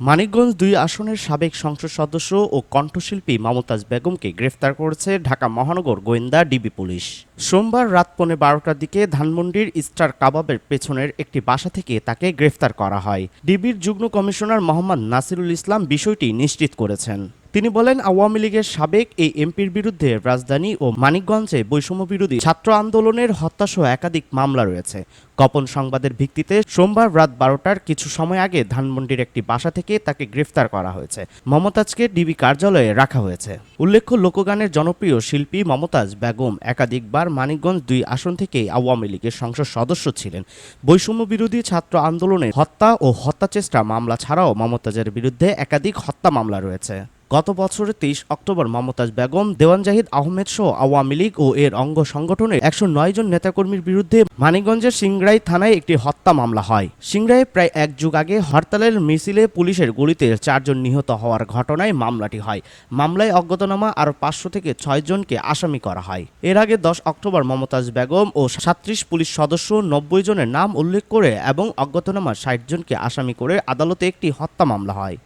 মানিকগঞ্জ দুই আসনের সাবেক সংসদ সদস্য ও কণ্ঠশিল্পী মমতাজ বেগমকে গ্রেফতার করেছে ঢাকা মহানগর গোয়েন্দা ডিবি পুলিশ। সোমবার রাত পৌনে বারোটার দিকে ধানমন্ডির স্টার কাবাবের পেছনের একটি বাসা থেকে তাকে গ্রেফতার করা হয়। ডিবির যুগ্ম কমিশনার মোহাম্মদ নাসিরুল ইসলাম বিষয়টি নিশ্চিত করেছেন। তিনি বলেন, আওয়ামী লীগের সাবেক এই এমপির বিরুদ্ধে রাজধানী ও মানিকগঞ্জে বৈষম্য বিরোধী ছাত্র আন্দোলনের হত্যাসহ একাধিক মামলা রয়েছে। গোপন সংবাদের ভিত্তিতে সোমবার রাত বারোটার কিছু সময় আগে ধানমন্ডির একটি বাসা থেকে তাকে গ্রেফতার করা হয়েছে। মমতাজকে ডিবি কার্যালয়ে রাখা হয়েছে। উল্লেখ্য, লোকগানের জনপ্রিয় শিল্পী মমতাজ বেগম একাধিকবার মানিকগঞ্জ দুই আসন থেকে আওয়ামী লীগের সংসদ সদস্য ছিলেন। বৈষম্য বিরোধী ছাত্র আন্দোলনে হত্যা ও হত্যাচেষ্টা মামলা ছাড়াও মমতাজের বিরুদ্ধে একাধিক হত্যা মামলা রয়েছে। গত বছরের তেইশ অক্টোবর মমতাজ বেগম, দেওয়ান জাহিদ আহমেদ সহ আওয়ামী লীগ ও এর অঙ্গ সংগঠনের একশো নয় জন নেতাকর্মীর বিরুদ্ধে মানিকগঞ্জের সিংড়াই থানায় একটি হত্যা মামলা হয়। সিংড়ায় প্রায় এক যুগ আগে হরতালের মিছিলে পুলিশের গুলিতে চারজন নিহত হওয়ার ঘটনায় মামলাটি হয়। মামলায় অজ্ঞাতনামা আর পাঁচশো থেকে ছয় জনকে আসামি করা হয়। এর আগে দশ অক্টোবর মমতাজ বেগম ও সাত্রিশ পুলিশ সদস্য নব্বই জনের নাম উল্লেখ করে এবং অজ্ঞাতনামা ষাট জনকে আসামি করে আদালতে একটি হত্যা মামলা হয়।